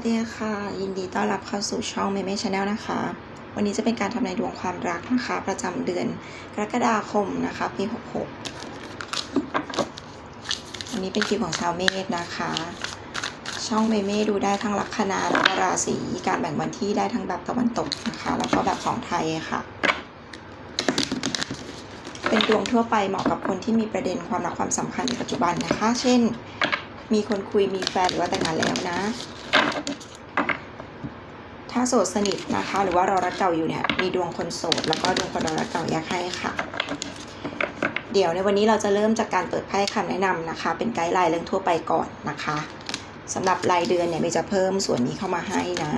สดีค่ะ ยินดีต้อนรับเข้าสู่ช่องเมเม่ชาแนลนะคะ วันนี้จะเป็นการทำนายดวงความรักนะคะ ประจำเดือนกรกฎาคมนะคะปี 66 วันนี้เป็นคิวของชาวเมษนะคะ ช่องเมเม่ดูได้ทั้งลัคนาและราศีการแบ่งวันที่ได้ทั้งแบบตะวันตกนะคะ แล้วก็แบบของไทยค่ะ เป็นดวงทั่วไปเหมาะกับคนที่มีประเด็นความรักความสัมพันธ์ในปัจจุบันนะคะ เช่น มีคนคุยมีแฟนหรือว่าแต่งงานแล้วนะ ถ้าโสดสนิทนะคะ หรือว่ารอรักเก่าอยู่เนี่ยมีดวงคนโสดแล้วก็ดวงคนรอรักเก่าอยากให้ค่ะ เดี๋ยวในวันนี้เราจะเริ่มจากการเปิดไพ่คำแนะนำนะคะ เป็นไกด์ไลน์เรื่องทั่วไปก่อนนะคะสำหรับรายเดือนเนี่ยมย์จะเพิ่มส่วนนี้เข้ามาให้นะ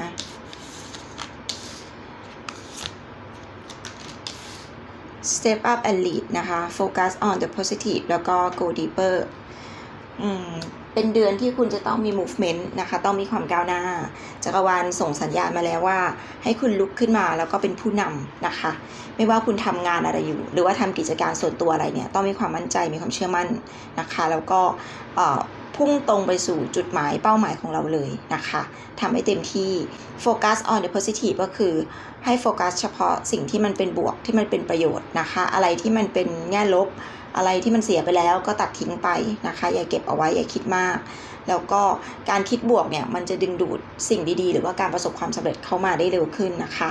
Step up and lead นะคะ Focus on the positive แล้วก็ go deeper อืม เป็นเดือนที่คุณจะต้องมี movement นะคะ ต้องมีความก้าวหน้า จักรวาลส่งสัญญาณมาแล้วว่า ให้คุณลุกขึ้นมาแล้วก็เป็นผู้นำนะคะ ไม่ว่าคุณทำงานอะไรอยู่ หรือว่าทำกิจการส่วนตัวอะไรเนี่ย ต้องมีความมั่นใจ มีความเชื่อมั่นนะคะ แล้วก็พุ่งตรงไปสู่จุดหมายเป้าหมายของเราเลยนะคะทำให้เต็มที่ focus on the positive ก็คือให้โฟกัสเฉพาะสิ่งที่มันเป็นบวกที่มันเป็นประโยชน์นะคะ อะไรที่มันเป็นแง่ลบ อะไรที่มันเสียไปแล้วก็ตัดทิ้งไปนะคะ อย่าเก็บเอาไว้อย่าคิดมาก แล้วก็การคิดบวกเนี่ยมันจะดึงดูดสิ่งดีๆ หรือว่าการประสบความสำเร็จเข้ามาได้เร็วขึ้นนะคะ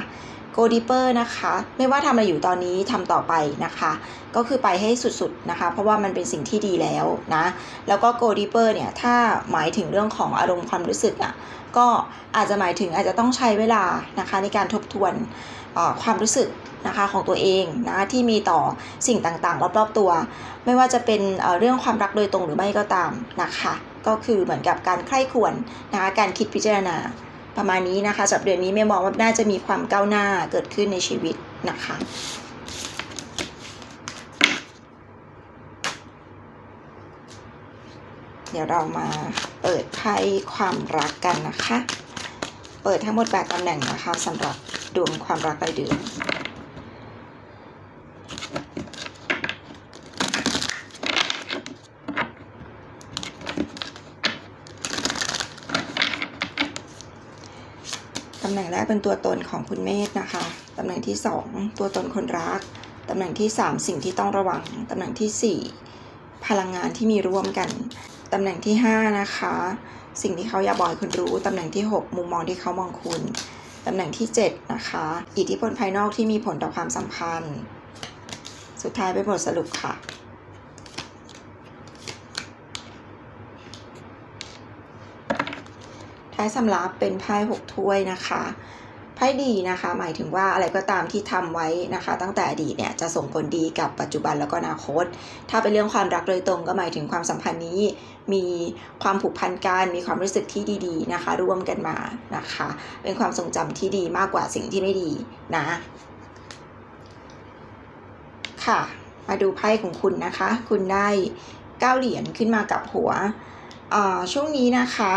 go deeper นะคะ ไม่ว่าทำอะไรอยู่ตอนนี้ทำต่อไปนะคะ ก็คือไปให้สุดๆนะคะ เพราะว่ามันเป็นสิ่งที่ดีแล้วนะ แล้วก็ go deeper เนี่ย ถ้าหมายถึงเรื่องของอารมณ์ความรู้สึกอะ ก็อาจจะหมายถึงอาจจะต้องใช้เวลานะคะในการทบทวน ความรู้สึกนะคะของตัวเองนะที่มีต่อสิ่งต่างๆ รอบๆตัว ไม่ว่าจะเป็นเรื่องความรักโดยตรงหรือไม่ก็ตามนะคะก็คือเหมือนกับการใคร่ควรนะคะการคิดพิจารณาประมาณนี้นะคะสำหรับเดือนนี้ไม่มองว่าน่าจะมีความก้าวหน้าเกิดขึ้นในชีวิตนะคะเดี๋ยวเรามาเปิดไพ่ความรักกันนะคะ เปิดทั้งหมดแปดตำแหน่งนะคะสำหรับดวงความรักรายเดือนตำแหน่งแรกเป็นตัวตนของคุณเมธนะคะ ตำแหน่งที่สองตัวตนคนรัก ตำแหน่งที่สามสิ่งที่ต้องระวัง ตำแหน่งที่สี่พลังงานที่มีร่วมกัน ตำแหน่งที่ห้านะคะ สิ่งที่เขาอยากบอกให้คุณรู้ ตำแหน่งที่หกมุมมองที่เขามองคุณ ตำแหน่งที่เจ็ดนะคะ อิทธิพลภายนอกที่มีผลต่อความสัมพันธ์ สุดท้ายเป็นบทสรุปค่ะท้ายสำรับเป็นไพ่หกถ้วยนะคะ ไพ่ดีนะคะ หมายถึงว่าอะไรก็ตามที่ทำไว้นะคะ ตั้งแต่อดีตเนี่ยจะส่งผลดีกับปัจจุบันแล้วก็อนาคต ถ้าเป็นเรื่องความรักโดยตรงก็หมายถึงความสัมพันธ์นี้ มีความผูกพันกันมีความรู้สึกที่ดีๆนะคะ ร่วมกันมานะคะ เป็นความทรงจำที่ดีมากกว่าสิ่งที่ไม่ดีนะ ค่ะ มาดูไพ่ของคุณนะคะ คุณได้เก้าเหรียญขึ้นมากับหัวอ่าช่วงนี้นะคะ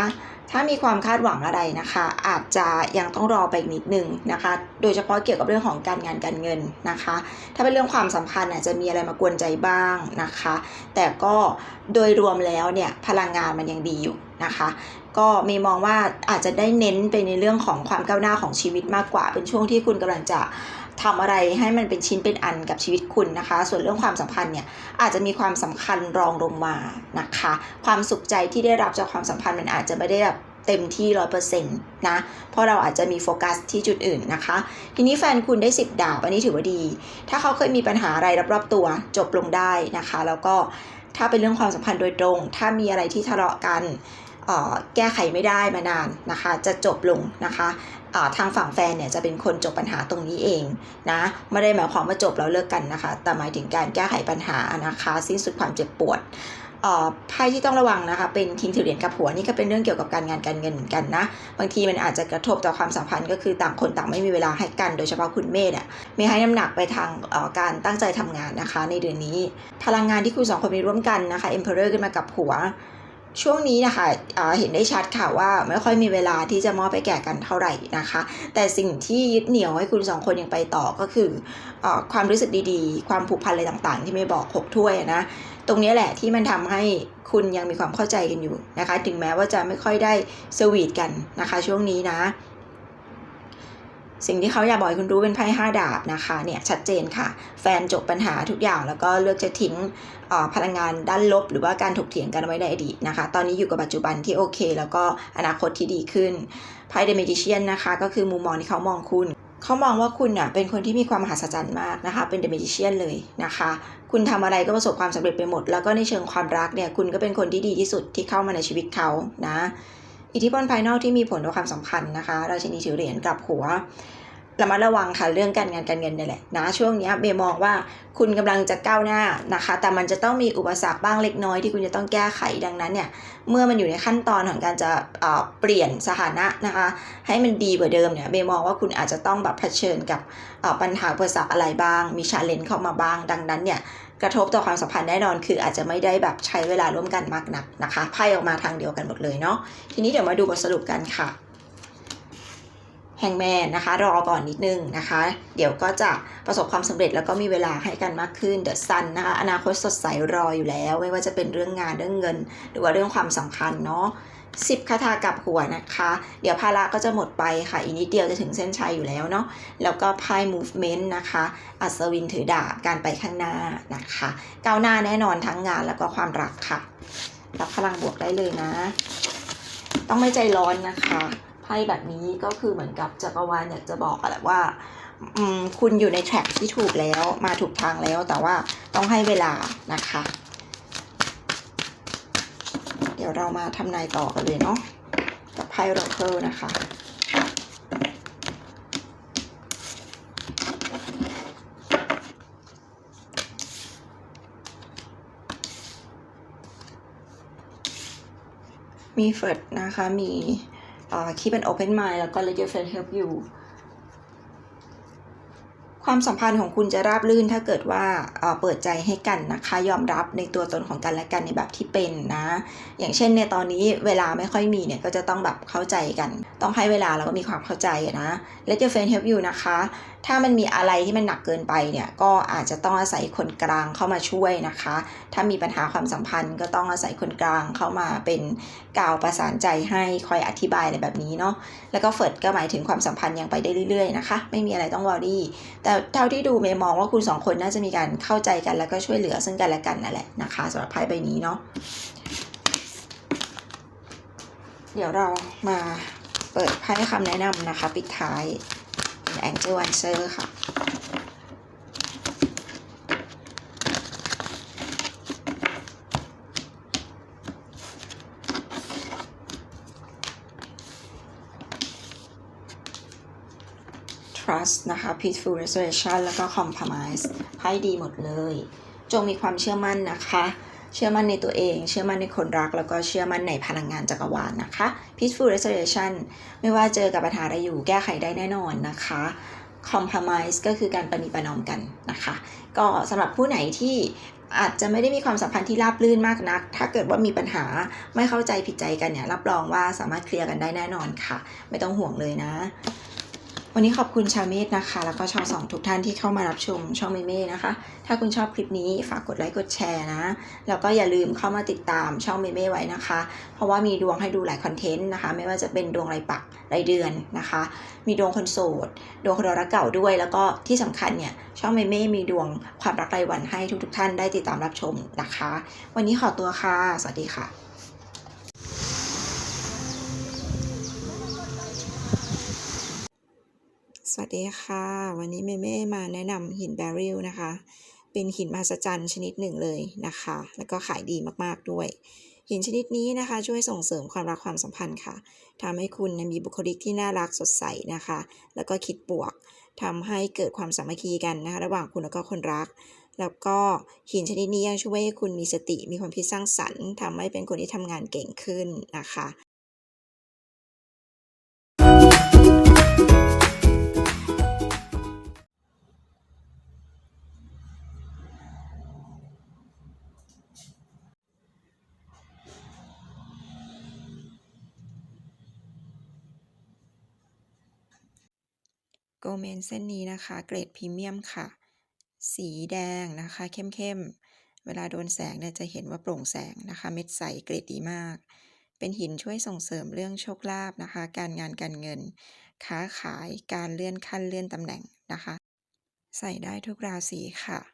ถ้ามีความคาดหวังอะไรนะคะ อาจจะยังต้องรอไปอีกนิดนึงนะคะ โดยเฉพาะเกี่ยวกับเรื่องของการงานการเงินนะคะ ถ้าเป็นเรื่องความสัมพันธ์อาจจะมีอะไรมากวนใจบ้างนะคะ แต่ก็โดยรวมแล้วเนี่ยพลังงานมันยังดีอยู่นะคะ ก็มีมองว่าอาจจะได้เน้นไปในเรื่องของความก้าวหน้าของชีวิตมากกว่า เป็นช่วงที่คุณกำลังจะ ทำอะไรให้มันเป็นชิ้นเป็นอันกับชีวิตคุณนะคะ ส่วนเรื่องความสัมพันธ์เนี่ยอาจจะมีความสำคัญรองลงมานะคะ ความสุขใจที่ได้รับจากความสัมพันธ์มันอาจจะไม่ได้แบบเต็มที่ร้อยเปอร์เซ็นต์นะ เพราะเราอาจจะมีโฟกัสที่จุดอื่นนะคะ ทีนี้แฟนคุณได้ 10 ดาบอันนี้ถือว่าดี ถ้าเขาเคยมีปัญหาอะไรรอบๆตัวจบลงได้นะคะ แล้วก็ถ้าเป็นเรื่องความสัมพันธ์โดยตรง ถ้ามีอะไรที่ทะเลาะกัน แก้ไขไม่ได้มานานนะคะ จะจบลงนะคะทางฝั่งแฟนเนี่ยจะเป็นคนจบปัญหาตรงนี้เองนะไม่ได้หมายความว่าจบแล้วเลิกกันนะคะ แต่หมายถึงการแก้ไขปัญหานะคะ สิ้นสุดความเจ็บปวดไพ่ที่ต้องระวังนะคะ เป็นคิงถือเหรียญกับหัวนี่ก็เป็นเรื่องเกี่ยวกับการงานการเงินเหมือนกันนะ บางทีมันอาจจะกระทบต่อความสัมพันธ์ก็คือต่างคนต่างไม่มีเวลาให้กัน โดยเฉพาะคุณเมธอะมีให้น้ำหนักไปทางการตั้งใจทำงานนะคะ ในเดือนนี้ พลังงานที่คุณสองคนมีร่วมกันนะคะ Emperor ขึ้นมากับหัว ช่วงนี้นะคะเห็นได้ชัดค่ะว่าไม่ค่อยมีเวลาที่จะมอบไปแก่กันเท่าไหร่นะคะ แต่สิ่งที่ยึดเหนี่ยวให้คุณสองคนยังไปต่อก็คืออความรู้สึกดีๆ ความผูกพันอะไรต่างๆ ที่ไม่บอกหกถ้วยนะตรงนี้แหละที่มันทำให้คุณยังมีความเข้าใจกันอยู่นะคะ ถึงแม้ว่าจะไม่ค่อยได้สวีทกันนะคะ ช่วงนี้นะ สิ่งที่เขาอยากบอกให้คุณรู้เป็นไพ่ห้าดาบนะคะเนี่ยชัดเจนค่ะ แฟนจบปัญหาทุกอย่าง แล้วก็เลือกจะทิ้งพลังงานด้านลบ หรือว่าการถกเถียงกันไว้ในอดีตนะคะ ตอนนี้อยู่กับปัจจุบันที่โอเค แล้วก็อนาคตที่ดีขึ้นไพ่เดเมจิเชียนนะคะ ก็คือมุมมองที่เขามองคุณเขามองว่าคุณน่ะเป็นคนที่มีความมหัศจรรย์มากนะคะ เป็นเดเมจิเชียนเลยนะคะ คุณทำอะไรก็ประสบความสำเร็จไปหมด แล้วก็ในเชิงความรักเนี่ย คุณก็เป็นคนที่ดีที่สุดที่เข้ามาในชีวิตเขานะ อิทธิพลภายนอกที่มีผลต่อความสัมพันธ์นะคะ ราชินีถือเหรียญกลับหัว ระมัดระวังค่ะเรื่องการงานการเงินนี่แหละนะช่วงนี้เมย์มองว่าคุณกำลังจะก้าวหน้านะคะ แต่มันจะต้องมีอุปสรรคบ้างเล็กน้อยที่คุณจะต้องแก้ไขดังนั้นเนี่ยเมื่อมันอยู่ในขั้นตอนของการจะเเปลี่ยนสถานะนะคะ ให้มันดีกว่าเดิมเนี่ยเมย์มองว่าคุณอาจจะต้องแบบเผชิญกับปัญหาอุปสรรคอะไรบ้าง มีชาเลนจ์เข้ามาบ้าง ดังนั้นเนี่ยกระทบต่อความสัมพันธ์แน่นอนคืออาจจะไม่ได้แบบใช้เวลาร่วมกันมากนักนะคะไพ่ออกมาทางเดียวกันหมดเลยเนาะทีนี้เดี๋ยวมาดูบทสรุปกันค่ะ แฮงแมนนะคะ รอก่อนนิดนึงนะคะ เดี๋ยวก็จะประสบความสำเร็จแล้วก็มีเวลาให้กันมากขึ้นเดอะซันนะคะอนาคตสดใสรออยู่แล้ว ไม่ว่าจะเป็นเรื่องงานเรื่องเงิน หรือว่าเรื่องความสัมพันธ์เนาะสิบคาถากลับหัวนะคะ เดี๋ยวภาระก็จะหมดไปค่ะ อีกนิดเดียวจะถึงเส้นชัยอยู่แล้วเนาะ แล้วก็ไพ่ movement นะคะ อัศวินถือดาบ การไปข้างหน้านะคะ ก้าวหน้าแน่นอนทั้งงานแล้วก็ความรักค่ะ รับพลังบวกได้เลยนะ ต้องไม่ใจร้อนนะคะ ไพ่แบบนี้ก็คือเหมือนกับจักรวาลอยากจะบอกแหละว่าอืมคุณอยู่ในแทร็กที่ถูกแล้วมาถูกทางแล้วแต่ว่าต้องให้เวลานะคะ เดี๋ยวเรามาทำนายต่อกันเลยเนาะกับไพ่โรเคิลนะคะมีเฟิร์ดนะคะ มี คีเป็น open mind แล้วก็ let your friend help you ความสัมพันธ์ของคุณจะราบรื่นถ้าเกิดว่าเอ่อเปิดใจให้กันนะคะ ยอมรับในตัวตนของกันและกันในแบบที่เป็นนะ อย่างเช่นในตอนนี้เวลาไม่ค่อยมีเนี่ยก็จะต้องแบบเข้าใจกัน ต้องให้เวลาแล้วก็มีความเข้าใจนะ let your friend help you นะคะ ถ้ามันมีอะไรที่มันหนักเกินไปเนี่ยก็อาจจะต้องอาศัยคนกลางเข้ามาช่วยนะคะ ถ้ามีปัญหาความสัมพันธ์ก็ต้องอาศัยคนกลางเข้ามาเป็นกาวประสานใจให้คอยอธิบายอะไรแบบนี้เนาะแล้วก็เฟิร์ดก็หมายถึงความสัมพันธ์ยังไปได้เรื่อยๆนะคะ ไม่มีอะไรต้องวอรี่แต่เท่าที่ดูเมย์มองว่าคุณสองคนน่าจะมีการเข้าใจกันแล้วก็ช่วยเหลือซึ่งกันและกันนั่นแหละนะคะสำหรับไพ่ใบนี้เนาะเดี๋ยวเรามาเปิดไพ่คำแนะนำนะคะ ปิดท้าย เป็น Angel Answer ค่ะ trust นะคะ peaceful restoration แล้วก็ compromise ไพ่ดีหมดเลย จงมีความเชื่อมั่นนะคะ เชื่อมั่นในตัวเอง เชื่อมั่นในคนรัก แล้วก็เชื่อมั่นในพลังงานจักรวาลนะคะ peaceful restoration ไม่ว่าเจอกับปัญหาอะไรอยู่แก้ไขได้แน่นอนนะคะ compromise ก็คือการประนีประนอมกันนะคะ ก็สำหรับผู้ไหนที่อาจจะไม่ได้มีความสัมพันธ์ที่ราบรื่นมากนัก ถ้าเกิดว่ามีปัญหาไม่เข้าใจผิดใจกันเนี่ยรับรองว่าสามารถเคลียร์กันได้แน่นอนค่ะ ไม่ต้องห่วงเลยนะ วันนี้ขอบคุณชาวเมธนะคะ แล้วก็ชาวสองทุกท่านที่เข้ามารับชมช่องเมเม่นะคะ ถ้าคุณชอบคลิปนี้ฝากกดไลค์กดแชร์นะ แล้วก็อย่าลืมเข้ามาติดตามช่องเมเม่ไว้นะคะ เพราะว่ามีดวงให้ดูหลายคอนเทนต์นะคะ ไม่ว่าจะเป็นดวงรายปักรายเดือนนะคะ มีดวงคนโสด ดวงคนรักเก่าด้วย แล้วก็ที่สำคัญเนี่ยช่องเมเม่มีดวงความรักรายวันให้ทุกๆ ท่านได้ติดตามรับชมนะคะ วันนี้ขอตัวค่ะ สวัสดีค่ะ สวัสดีค่ะ วันนี้เมเม่มาแนะนำหินแบริลนะคะ เป็นหินมหัศจรรย์ชนิดหนึ่งเลยนะคะ แล้วก็ขายดีมากๆด้วย หินชนิดนี้นะคะ ช่วยส่งเสริมความรักความสัมพันธ์ค่ะทำให้คุณมีบุคลิกที่น่ารักสดใสนะคะ แล้วก็คิดบวกทำให้เกิดความสามัคคีกันนะคะ ระหว่างคุณแล้วก็คนรัก แล้วก็หินชนิดนี้ยังช่วยให้คุณมีสติมีความคิดสร้างสรรค์ทำให้เป็นคนที่ทำงานเก่งขึ้นนะคะ เมนเส้นนี้นะคะ เกรดพรีเมียมค่ะ สีแดงนะคะเข้มๆ เวลาโดนแสงเนี่ยจะเห็นว่าโปร่งแสงนะคะ เม็ดใสเกรดดีมาก เป็นหินช่วยส่งเสริมเรื่องโชคลาภนะคะ การงานการเงิน ค้าขายการเลื่อนขั้นเลื่อนตำแหน่งนะคะ ใส่ได้ทุกราศีค่ะ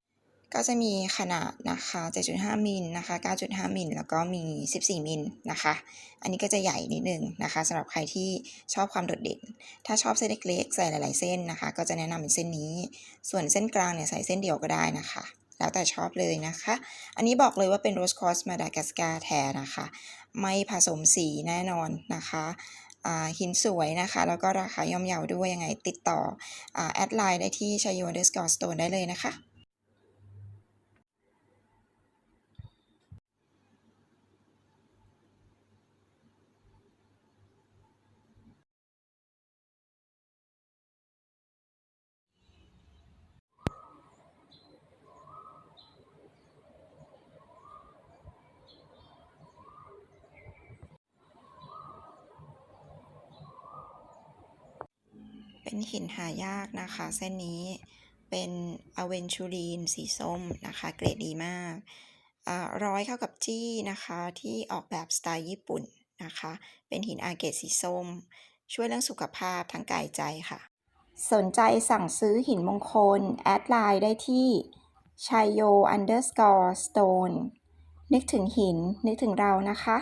ก็จะมีขนาดนะคะ7.5มิลนะคะ9.5มิลแล้วก็มี 14มิลนะคะ อันนี้ก็จะใหญ่นิดนึงนะคะสำหรับใครที่ชอบความโดดเด่น ถ้าชอบเส้นเล็กๆใส่หลาย ๆ เส้นนะคะ ก็จะแนะนำเป็นเส้นนี้ ส่วนเส้นกลางเนี่ยใส่เส้นเดียวก็ได้นะคะ แล้วแต่ชอบเลยนะคะ อันนี้บอกเลยว่าเป็นโรสคอสมาดากัสการ์แท้นะคะ ไม่ผสมสีแน่นอนนะคะหินสวยนะคะ แล้วก็ราคาย่อมเยาด้วยยังไงติดต่อแอดไลน์ได้ที่ชายโยเดสกอร์สโตนได้เลยนะคะ เป็นหินหายากนะคะ เส้นนี้เป็นอเวนชูรีนสีส้มนะคะ เกรดดีมากร้อยเข้ากับจี้นะคะที่ออกแบบสไตล์ญี่ปุ่นนะคะ เป็นหินอาเกตสีส้ม ช่วยเรื่องสุขภาพทั้งกายใจค่ะ สนใจสั่งซื้อหินมงคล แอดไลน์ได้ที่ชัยโย underscore stone นึกถึงหินนึกถึงเรานะคะ